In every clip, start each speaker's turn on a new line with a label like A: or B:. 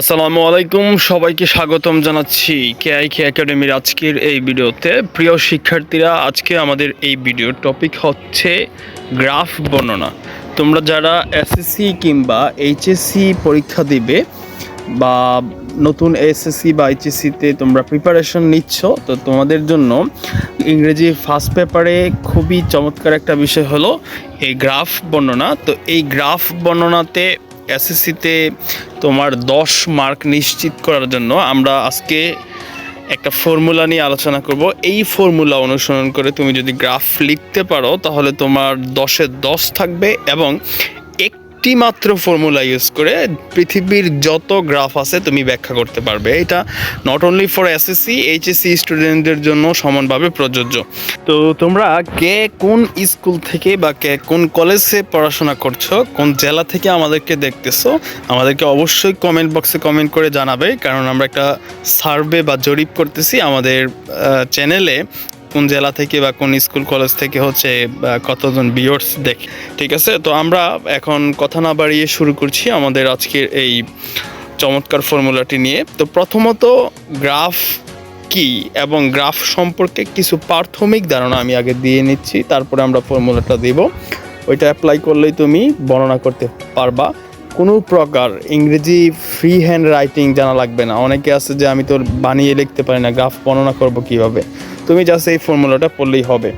A: আসসালামু আলাইকুম, সবাইকে স্বাগতম জানাচ্ছি কেআই কে একাডেমির আজকের এই ভিডিওতে। প্রিয় শিক্ষার্থীরা, আজকে আমাদের এই ভিডিওর টপিক হচ্ছে গ্রাফ বর্ণনা তোমরা যারা এসএসসি কিংবা এইচএসসি পরীক্ষা দিবে বা নতুন এসএসসি বা এইচএসসিতে তোমরা প্রিপারেশন নিচ্ছ, তো তোমাদের জন্য ইংরেজি ফার্স্ট পেপারে খুবই চমৎকার একটা বিষয় হলো এই গ্রাফ বর্ণনা। তো এই গ্রাফ বর্ণনাতে এসএসসিতে তোমার দশ মার্ক নিশ্চিত করার জন্য আমরা আজকে একটা ফর্মুলা নিয়ে আলোচনা করব। এই ফর্মুলা অনুসরণ করে তুমি যদি গ্রাফ লিখতে পারো, তাহলে তোমার দশে দশ থাকবে এবং একটি মাত্র ফর্মুলা ইউজ করে পৃথিবীর যত গ্রাফ আছে তুমি ব্যাখ্যা করতে পারবে। এটা not only for SSC HSC স্টুডেন্টদের জন্য সমানভাবে প্রযোজ্য। তো তোমরা কে কোন স্কুল থেকে বা কে কোন কলেজে পড়াশোনা করছ, কোন জেলা থেকে আমাদেরকে দেখতেছো, আমাদেরকে অবশ্যই কমেন্ট বক্সে কমেন্ট করে জানাবে। কারণ আমরা একটা সার্ভে বা জরিপ করতেছি আমাদের চ্যানেলে কোন জেলা থেকে বা কোন স্কুল, কলেজ থেকে হচ্ছে কতজন বিয়ার্স দেখে, ঠিক আছে? তো আমরা এখন কথা না বাড়িয়ে শুরু করছি আমাদের আজকের এই চমৎকার ফর্মুলাটি নিয়ে। তো প্রথমত গ্রাফ কি এবং গ্রাফ সম্পর্কে কিছু প্রাথমিক ধারণা আমি আগে দিয়ে নিচ্ছি, তারপরে আমরা ফর্মুলাটা দিব। ওইটা অ্যাপ্লাই করলেই তুমি বর্ণনা করতে পারবা। কোনো প্রকার ইংরেজি ফ্রি হ্যান্ড রাইটিং জানা লাগবে না। অনেকে আছে যে আমি তো বানিয়ে লিখতে পারি না, গ্রাফ বর্ণনা করব কীভাবে? তুমি জাস্ট এই ফর্মুলাটা পড়লেই হবে।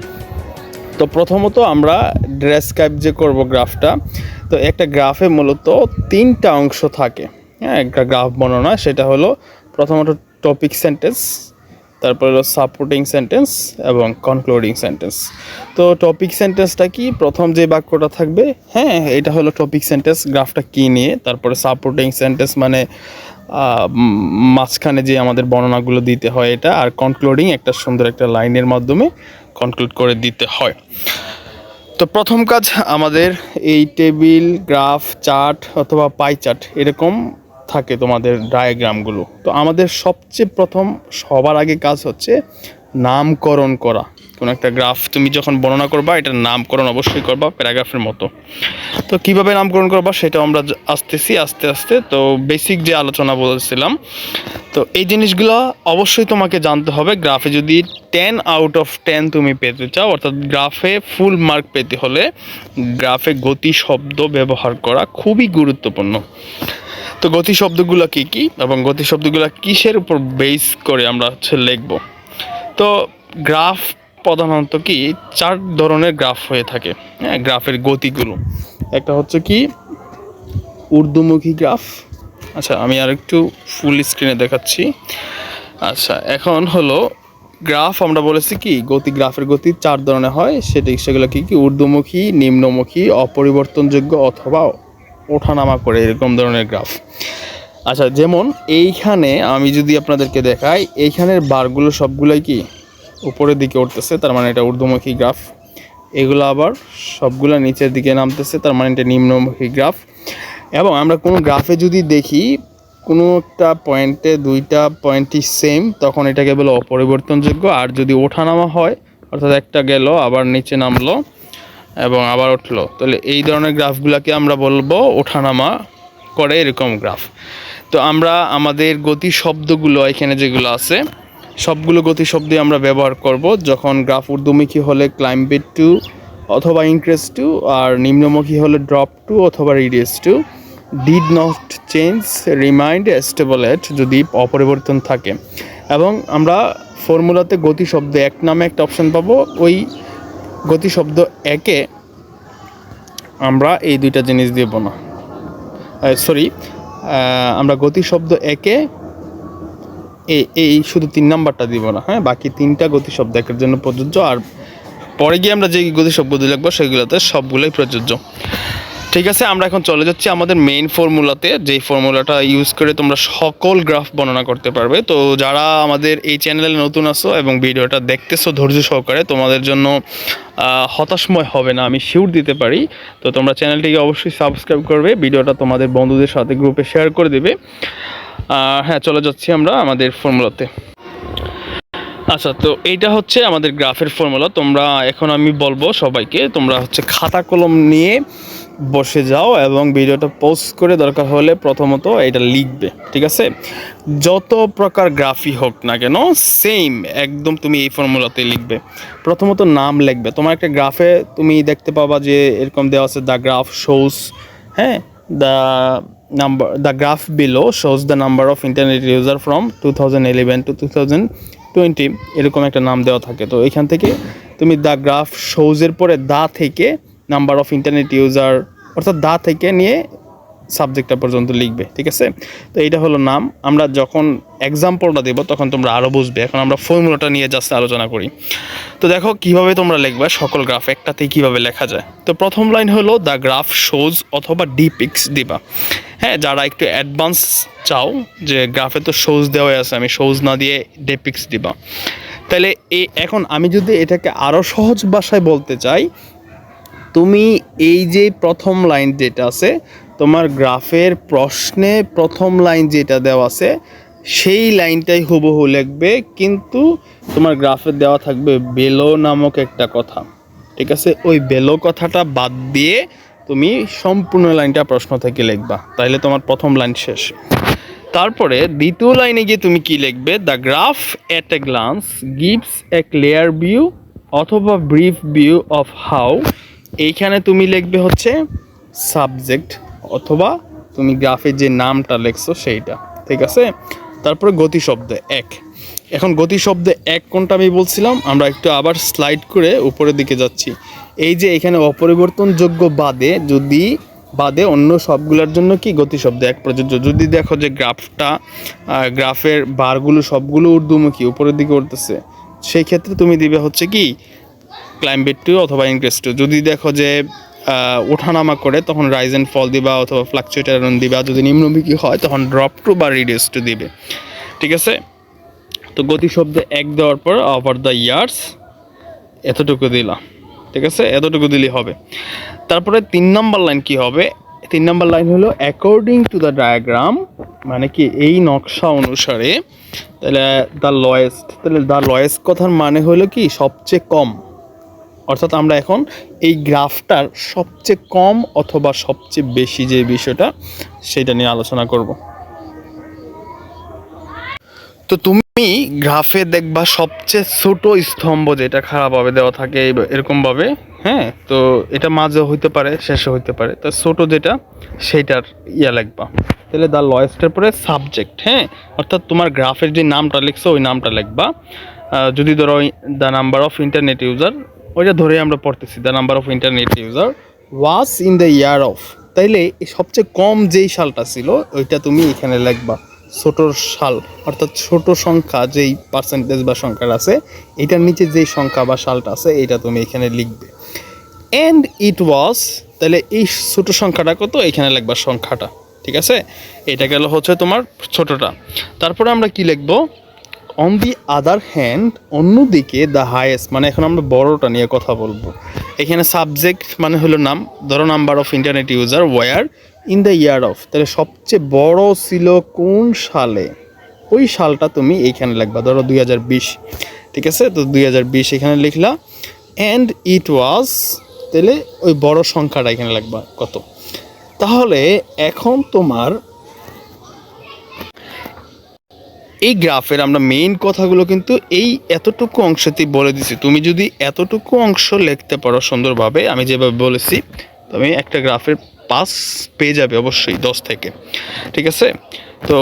A: তো প্রথমত আমরা ড্রেসক্রাইব যে করব গ্রাফটা তো একটা গ্রাফে মূলত তিনটা অংশ থাকে। হ্যাঁ একটা গ্রাফ বর্ণনা, সেটা হলো প্রথমত টপিক সেন্টেন্স তারপর হলো সাপোর্টিং সেন্টেন্স এবং কনক্লুডিং সেন্টেন্স তো টপিক সেন্টেন্সটা কি? প্রথম যে বাক্যটা থাকবে হ্যাঁ এটা হলো টপিক সেন্টেন্স গ্রাফটা কী নিয়ে? তারপরে সাপোর্টিং সেন্টেন্স মানে মাঝখানে যে আমাদের বর্ণনাগুলো দিতে হয় এটা আর কনক্লুডিং একটা সুন্দর একটা লাইনের মাধ্যমে কনক্লুড করে দিতে হয়। তো প্রথম কাজ আমাদের এই টেবিল, গ্রাফ, চার্ট অথবা পাই চার্ট এরকম থাকে তোমাদের ডায়াগ্রামগুলো তো আমাদের সবচেয়ে প্রথম সবার আগে কাজ হচ্ছে নামকরণ করা। কোনো একটা গ্রাফ তুমি যখন বর্ণনা করবা, এটার নামকরণ অবশ্যই করবা, প্যারাগ্রাফের মতো। তো কীভাবে নামকরণ করবা সেটা আমরা আসতেছি, আস্তে আস্তে। তো বেসিক যে আলোচনা বলেছিলাম, তো এই জিনিসগুলো অবশ্যই তোমাকে জানতে হবে। গ্রাফে যদি টেন আউট অফ টেন তুমি পেতে চাও, অর্থাৎ গ্রাফে ফুল মার্ক পেতে হলে গ্রাফে গতি শব্দ ব্যবহার করা খুবই গুরুত্বপূর্ণ। তো গতি শব্দগুলো কী কী? এবং গতি শব্দগুলো কিসের উপর বেস করে আমরা হচ্ছে লিখব? তো গ্রাফ প্রধানত কি চার ধরনের গ্রাফ হয়ে থাকে হ্যাঁ গ্রাফের গতিগুলো। একটা হচ্ছে কি ঊর্ধ্বমুখী গ্রাফ। আচ্ছা আমি আর একটু ফুল স্ক্রিনে দেখাচ্ছি। আচ্ছা এখন হলো গ্রাফ, আমরা বলেছি কি, গতি, গ্রাফের গতি চার ধরনের হয়। সেটি সেগুলো কি কি? ঊর্ধ্বমুখী, নিম্নমুখী, অপরিবর্তনযোগ্য অথবা ওঠানামা করে, এরকম ধরনের গ্রাফ। আচ্ছা যেমন এইখানে আমি যদি আপনাদেরকে দেখাই, এইখানের বারগুলো সবগুলোই কি? উপরের দিকে উঠতেছে, তার মানে এটা ঊর্ধ্বমুখী গ্রাফ। এগুলো আবার সবগুলো নিচের দিকে নামতেছে, তার মানে এটা নিম্নমুখী গ্রাফ। এবং আমরা কোনো গ্রাফে যদি দেখি, কোনো একটা পয়েন্টে দুইটা পয়েন্টই সেম তখন এটাকে বলে অপরিবর্তনযোগ্য। আর যদি ওঠানামা হয়, অর্থাৎ একটা গেল, আবার নিচে নামলো এবং আবার উঠল, তাহলে এই ধরনের গ্রাফগুলোকে আমরা বলব ওঠানামা করে এরকম গ্রাফ। তো আমরা আমাদের গতি শব্দগুলো এখানে যেগুলো আছে সবগুলো গতি শব্দই আমরা ব্যবহার করব যখন গ্রাফ ঊর্ধ্বমুখী হলে ক্লাইম্বেট টু অথবা ইনক্রেস টু আর নিম্নমুখী হলে ড্রপ টু অথবা reduce to did not change remained stable at যদি অপরিবর্তন থাকে। এবং আমরা ফর্মুলাতে গতি শব্দ এক নামে একটা অপশন পাবো। ওই গতি শব্দ একে আমরা এই দুইটা জিনিস দেব না। সরি আমরা গতি শব্দ একে এই এই শুধু তিন নাম্বারটা দিব না হ্যাঁ? বাকি তিনটা গতি শব্দ একের জন্য প্রযোজ্য। আর পরে গিয়ে আমরা যে গতি শব্দ লিখব, সেগুলোতে সবগুলোই প্রযোজ্য। ঠিক আছে, আমরা এখন চলে যাচ্ছি আমাদের মেইন ফর্মুলাতে যেই ফর্মুলাটা ইউজ করে তোমরা সকল গ্রাফ বর্ণনা করতে পারবে। তো যারা আমাদের এই চ্যানেলে নতুন আছো এবং ভিডিওটা দেখতেছো ধৈর্য সহকারে, তোমাদের জন্য হতাশময় হবে না, আমি শিওর দিতে পারি। তো তোমরা চ্যানেলটিকে অবশ্যই সাবস্ক্রাইব করবে, ভিডিওটা তোমাদের বন্ধুদের সাথে গ্রুপে শেয়ার করে দেবে। হ্যাঁ চলে যাচ্ছি আমরা আমাদের ফর্মুলাতে। আচ্ছা তো এইটা হচ্ছে আমাদের গ্রাফের ফর্মুলা। তোমরা, এখন আমি বলব সবাইকে, তোমরা হচ্ছে খাতা কলম নিয়ে বসে যাও এবং ভিডিওটা পোস্ট করে দরকার হলে প্রথমত এটা লিখবে, ঠিক আছে? যত প্রকার গ্রাফি হোক না কেন সেম একদম তুমি এই ফর্মুলাতে লিখবে। প্রথমত নাম লিখবে। তোমার একটা গ্রাফে তুমি দেখতে পাবা যে এরকম দেওয়া আছে দ্য গ্রাফ শোস হ্যাঁ? The shows the number of internet user from two thousand eleven to two thousand twenty এরকম একটা নাম দেওয়া থাকে। তো এখান থেকে তুমি দ্য গ্রাফ শোজের পরে দা থেকে নাম্বার অফ ইন্টারনেট ইউজার অর্থাৎ দা থেকে নিয়ে সাবজেক্টটা পর্যন্ত লিখবে, ঠিক আছে? তো এইটা হলো নাম। আমরা যখন এক্সাম্পলটা দেবো, তখন তোমরা আরও বুঝবে। এখন আমরা ফর্মুলাটা নিয়ে জাস্ট আলোচনা করি। তো দেখো কীভাবে তোমরা লিখবে সকল গ্রাফ একটাতেই কীভাবে লেখা যায়? তো প্রথম লাইন হলো দ্য গ্রাফ শোজ অথবা ডিপিক্স দিবা। হ্যাঁ যারা একটু অ্যাডভান্স চাও, যে গ্রাফে তো শোজ দেওয়া আছে, আমি শোজ না দিয়ে ডেপিক্স দিবা। তাহলে এই এখন আমি যদি এটাকে আরও সহজ ভাষায় বলতে চাই, তুমি এই যে প্রথম লাইন যেটা আছে তোমার গ্রাফের প্রশ্নে প্রথম লাইন যেটা দেওয়া আছে, সেই লাইনটাই হুবহু লিখবে, কিন্তু তোমার গ্রাফে দেওয়া থাকবে বেলো নামক একটা কথা। ঠিক আছে? ওই বেলো কথাটা বাদ দিয়ে তুমি সম্পূর্ণ লাইনটা প্রশ্ন থেকে লিখবা। তাহলে তোমার প্রথম লাইন শেষ। তারপরে দ্বিতীয় লাইনে গিয়ে তুমি কি লিখবে? The graph at a glance gives a clear view অথবা ব্রিফ ভিউ অফ হাউ এইখানে তুমি লিখবে হচ্ছে সাবজেক্ট অথবা তুমি গ্রাফে যে নামটা লেখছো সেইটা, ঠিক আছে? তারপরে গতি শব্দ এক। এখন গতি শব্দে এক কোনটা আমি বলছিলাম? আমরা একটু আবার স্লাইড করে উপরের দিকে যাচ্ছি। এই যে এখানে অপরিবর্তনযোগ্য বাদে যদি, বাদে অন্য সবগুলোর জন্য কি গতি শব্দ এক প্রযোজ্য? যদি দেখো যে গ্রাফটা গ্রাফের বারগুলো সবগুলো ঊর্ধ্বমুখী, উপরের দিকে উঠতেছে, সেই ক্ষেত্রে তুমি দিবে হচ্ছে কি? ক্লাইম্বেট টু অথবা ইনক্রেস টু যদি দেখো যে ওঠানামা করে তখন রাইজ অ্যান্ড ফল দিবা অথবা ফ্লাকচুয়েটার দিবা। যদি নিম্নমুখী হয়, তখন ড্রপ টু বা রিডিউস টু দিবে। ঠিক আছে? তো গতি শব্দে এক দেওয়ার পর ওভার দ্য ইয়ার্স এতটুকু দিলাম ঠিক আছে? এতটুকু দিলেই হবে। তারপরে তিন নম্বর লাইন কি হবে? তিন নম্বর লাইন হলো অ্যাকর্ডিং টু দ্য ডায়াগ্রাম মানে কি এই নকশা অনুসারে, তাহলে দ্য লয়েস্ট তাহলে দ্য লয়েস্ট কথার মানে হলো কি? সবচেয়ে কম। অর্থাৎ আমরা এখন এই গ্রাফটার সবচেয়ে কম অথবা সবচেয়ে বেশি যে বিষয়টা, সেটা নিয়ে আলোচনা করব। তো তুমি গ্রাফে দেখবা সবচেয়ে ছোট স্তম্ভ যেটা খারাপভাবে দেওয়া থাকে এরকমভাবে হ্যাঁ? তো এটা মাঝে হইতে পারে, শেষে হইতে পারে। তো ছোট যেটা, সেইটার ইয়া লিখবা তাহলে দ্য লয়েস্টের পরে সাবজেক্ট হ্যাঁ? অর্থাৎ তোমার গ্রাফের যে নামটা লিখছো, ওই নামটা লিখবা। যদি ধরো the number of internet user ওইটা ধরে আমরা পড়তেছি the number of internet user was in the year of তাইলে সবচেয়ে কম যেই সালটা ছিল, ওইটা তুমি এখানে লিখবা ছোট সাল, অর্থাৎ ছোট সংখ্যা যেই পার্সেন্টেজ বা সংখ্যার আছে, এটার নিচে যেই সংখ্যা বা সালটা আছে এটা তুমি এখানে লিখবে। অ্যান্ড ইট ওয়াজ তাহলে এই ছোট সংখ্যাটা কত, এখানে লিখবা সংখ্যাটা, ঠিক আছে? এটা গেল হচ্ছে তোমার ছোটটা। তারপরে আমরা কি লিখব? অন দি আদার হ্যান্ড অন্যদিকে দ্য হায়েস্ট মানে এখন আমরা বড়টা নিয়ে কথা বলব। এখানে সাবজেক্ট মানে হলো নাম, ধরো number of internet user were in the year of তাহলে সবচেয়ে বড় ছিল কোন সালে? ওই সালটা তুমি এইখানে লিখবা, ধরো দুই হাজার বিশ, ঠিক আছে? তো দুই হাজার বিশ এখানে লিখলা অ্যান্ড ইট ওয়াজ তাহলে ওই বড় সংখ্যাটা এখানে লিখবা, কত? তাহলে এখন তোমার এই গ্রাফের আমরা মেইন কথাগুলো কিন্তু এই এতটুকু অংশতেই বলে দিছি। তুমি যদি এতটুকু অংশ লিখতে পারো সুন্দরভাবে, আমি যেভাবে বলেছি, তুমি একটা গ্রাফের পাস পেয়ে যাবে অবশ্যই দশ থেকে। ঠিক আছে? তো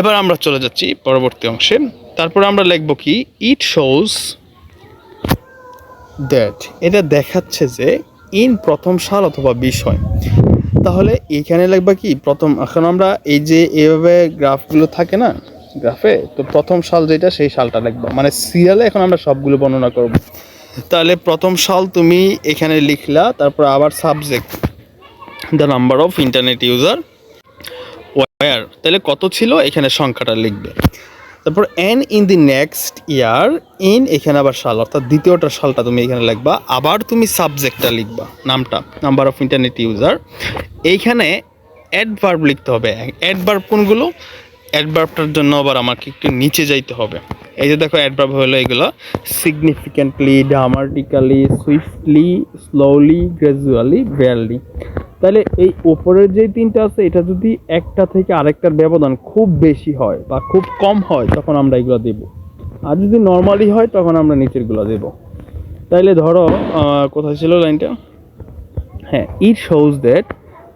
A: এবার আমরা চলে যাচ্ছি পরবর্তী অংশে। তারপরে আমরা লিখব কি ইট শোজ দ্যাট এটা দেখাচ্ছে যে ইন প্রথম সাল অথবা বিষয় তাহলে এইখানে লিখবা কি? প্রথম, এখন আমরা এই যে এভাবে গ্রাফগুলো থাকে না, গ্রাফে, তো প্রথম সাল যেটা, সেই সালটা লিখবা মানে সিরিয়ালে এখন আমরা সবগুলো বর্ণনা করব। তাহলে প্রথম সাল তুমি এখানে লিখলা, তারপর আবার subject the number of internet user were তাহলে কত ছিল? এখানে সংখ্যাটা লিখবে। তারপর and in the next year in এখানে আবার সাল, অর্থাৎ দ্বিতীয়টা সালটা তুমি এখানে লিখবা। আবার তুমি সাবজেক্টটা লিখবা, নামটা নাম্বার অফ ইন্টারনেট ইউজার এইখানে অ্যাডভার্ব লিখতে হবে। অ্যাডভার্ব কোনগুলো? অ্যাডভার্বটার জন্য আবার আমাকে একটু নিচে যাইতে হবে। এই যে দেখো অ্যাডভার্ব হলো এগুলো। Significantly dramatically swiftly slowly gradually rarely তাহলে এই ওপরের যে তিনটা আছে, এটা যদি একটা থেকে আরেকটার ব্যবধান খুব বেশি হয় বা খুব কম হয়, তখন আমরা এগুলো দেব। আর যদি নর্মালি হয়, তখন আমরা নিচেরগুলো দেব। তাইলে ধরো কোথায় ছিল লাইনটা? হ্যাঁ ইট শোজ দ্যাট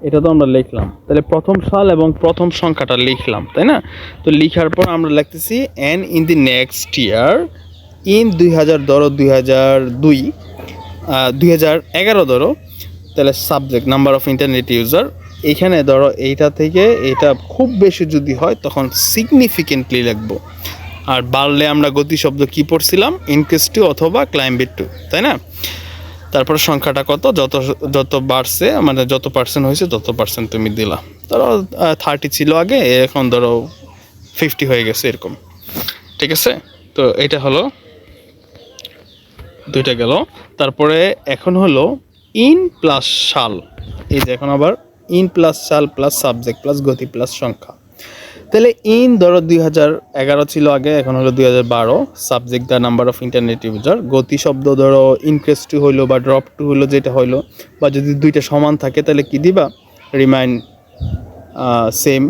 A: এটা তো আমরা লিখলাম। তাহলে প্রথম সাল এবং প্রথম সংখ্যাটা লিখলাম, তাই না? তো লিখার পর আমরা লিখতেছি and in the next year in দুই হাজার ধরো দুই হাজার দুই দুই হাজার এগারো ধরো তাহলে subject number of internet user এখানে ধরো এইটা থেকে এটা খুব বেশি যদি হয়, তখন সিগনিফিকেন্টলি লিখব। আর বাড়লে আমরা গতি শব্দ কি পড়ছিলাম? ইনক্রিজ টু অথবা ক্লাইম্বিট টু তাই না? তারপর সংখ্যাটা কত? যত যত বাড়ছে মানে যত পার্সেন্ট হয়েছে, তত পার্সেন্ট তুমি দিলা। ধরো থার্টি ছিল আগে, এখন ধরো ফিফটি হয়ে গেছে এরকম। ঠিক আছে? তো এটা হলো, দুইটা গেল। তারপরে এখন হলো ইন প্লাস সাল। এই যে এখন আবার ইন প্লাস সাল প্লাস সাবজেক্ট প্লাস গতি প্লাস সংখ্যা। তাহলে ইন ধরো দুই হাজার এগারো ছিল আগে, এখন হলো দুই হাজার বারো। Subject the number of internet user গতি শব্দ ধরো ইনক্রেস টু হইল বা ড্রপ টু হইল, যেটা হইল, বা যদি দুইটা সমান থাকে, তাহলে কি দিবা? রিমাইন্ড সেম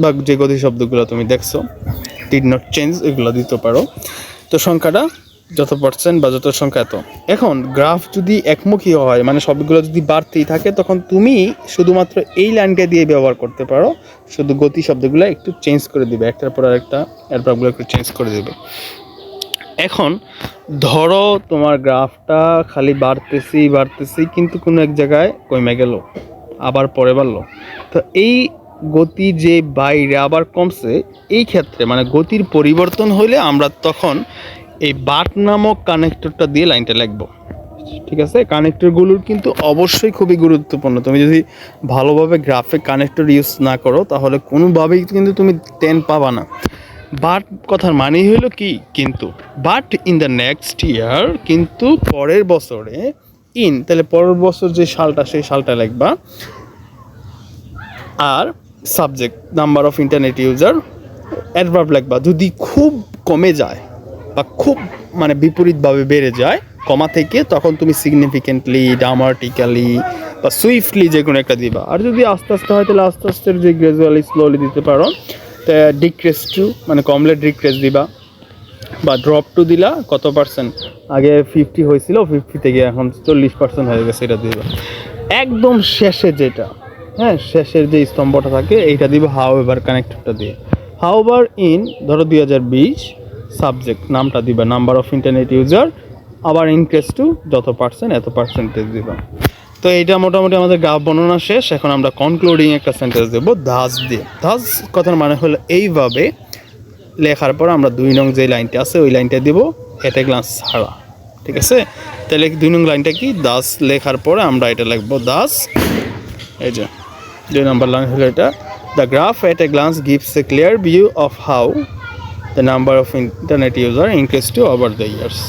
A: বা যে গতি শব্দগুলো তুমি দেখছ। ডিড নট চেঞ্জ এগুলো দিতে পারো। তো সংখ্যাটা যত পার্সেন্ট বা যত সংখ্যা এত। এখন গ্রাফ যদি একমুখী হয় মানে সবগুলো যদি বাড়তেই থাকে, তখন তুমি শুধুমাত্র এই লাইনটা দিয়ে ব্যবহার করতে পারো। শুধু গতি শব্দগুলো একটু চেঞ্জ করে দিবে। একটার পর আরেকটা অ্যাডভার্বগুলো একটু চেঞ্জ করে দিবে। এখন ধরো তোমার গ্রাফটা খালি বাড়তেছি বাড়তেছি, কিন্তু কোনো এক জায়গায় কমে গেল, আবার পরে বাড়লো। তো এই গতি যে বাইরে আবার কমছে, এই ক্ষেত্রে মানে গতির পরিবর্তন হইলে আমরা তখন এই বাট নামক কানেক্টরটা দিয়ে লাইনটা লাগবো ঠিক আছে? কানেক্টরগুলোর কিন্তু অবশ্যই খুবই গুরুত্বপূর্ণ। তুমি যদি ভালোভাবে গ্রাফিক কানেক্টর ইউজ না করো, তাহলে কোনোভাবেই কিন্তু তুমি টেন পাবা না। বাট কথার মানেই হলো কি? কিন্তু but in the next year কিন্তু পরের বছরে ইন তাহলে পরের বছর যে সালটা, সেই সালটা লিখবা। আর subject number of internet user adverb লিখবা। যদি খুব কমে যায় বা খুব মানে বিপরীতভাবে বেড়ে যায় কমা থেকে, তখন তুমি সিগনিফিকেন্টলি ডামার্টিক্যালি বা সুইফটলি যে কোনো একটা দিবা। আর যদি আস্তে আস্তে হয়, তাহলে আস্তে আস্তে যে গ্রাজুয়ালি স্লোলি দিতে পারো। তা ডিক্রেস টু মানে কমলে ডিক্রেস দিবা। বা ড্রপ টু দিলা, কত পার্সেন্ট আগে ফিফটি হয়েছিল ফিফটি থেকে এখন চল্লিশ পার্সেন্ট হয়ে গেছে, এটা দিবা। একদম শেষে যেটা হ্যাঁ শেষের যে স্তম্ভটা থাকে, এইটা দিবা হাউ এভার কানেক্টরটা দিয়ে। হাউ এভার ইন ধরো দুই হাজার বিশ সাবজেক্ট নামটা দিবা নাম্বার অফ ইন্টারনেট ইউজার আবার ইনক্রেস টু যত পার্সেন্ট এত পার্সেন্টেজ দিবা। তো এইটা মোটামুটি আমাদের গ্রাফ বর্ণনা শেষ, এখন আমরা কনক্লুডিং একটা সেন্টেন্স দেবো ধাস দিয়ে। ধাস কথার মানে হলো এইভাবে লেখার পর আমরা দুই নং যে লাইনটা আছে, ওই লাইনটা দিব, এটে গ্লাস ছাড়া। ঠিক আছে? তাহলে দুই নং লাইনটা কি? দাস লেখার পরে আমরা এটা লিখব দাস এই যে, দুই নম্বর লাইন হলো এটা। The graph at a glance gives a clear view of how the number of internet user increase to over the years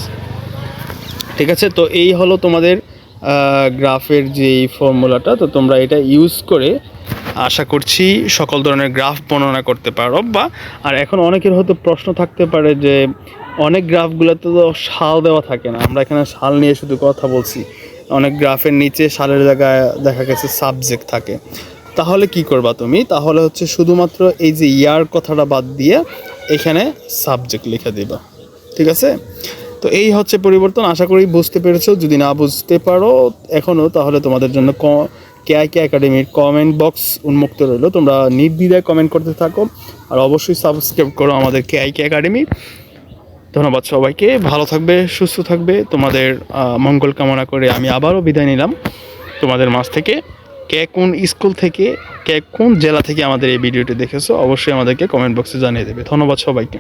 A: ঠিক আছে? তো এই হলো তোমাদের গ্রাফের যে ফর্মুলাটা। তো তোমরা এটা ইউজ করে আশা করছি সকল ধরনের গ্রাফ বর্ণনা করতে পারো বা, আর এখন অনেকের হয়তো প্রশ্ন থাকতে পারে যে, অনেক গ্রাফগুলোতে তো সাল দেওয়া থাকে না। আমরা এখানে শাল নিয়ে শুধু কথা বলছি। অনেক গ্রাফের নিচে সালের জায়গায় দেখা গেছে সাবজেক্ট থাকে। তাহলে কি করবা তুমি? তাহলে হচ্ছে শুধুমাত্র এই যে ইয়ার কথাটা বাদ দিয়ে এখানে সাবজেক্ট লিখে দিবা। ঠিক আছে? তো এই হচ্ছে পরিবর্তন। আশা করি বুঝতে পেরেছ। যদি না বুঝতে পারো এখনও তাহলে তোমাদের জন্য কে আই কে একাডেমির কমেন্ট বক্স উন্মুক্ত রইল। তোমরা নির্দ্বিধায় কমেন্ট করতে থাকো। আর অবশ্যই সাবস্ক্রাইব করো আমাদের কে আই কে একাডেমি। ধন্যবাদ সবাইকে। ভালো থাকবে, সুস্থ থাকবে। তোমাদের মঙ্গল কামনা করে আমি আবারও বিদায় নিলাম তোমাদের মাঝ থেকে। কে কোন স্কুল থেকে, কে কোন জেলা থেকে আমাদের এই ভিডিওটি দেখেছ, অবশ্যই আমাদেরকে কমেন্ট বক্সে জানিয়ে দেবে। ধন্যবাদ সবাইকে।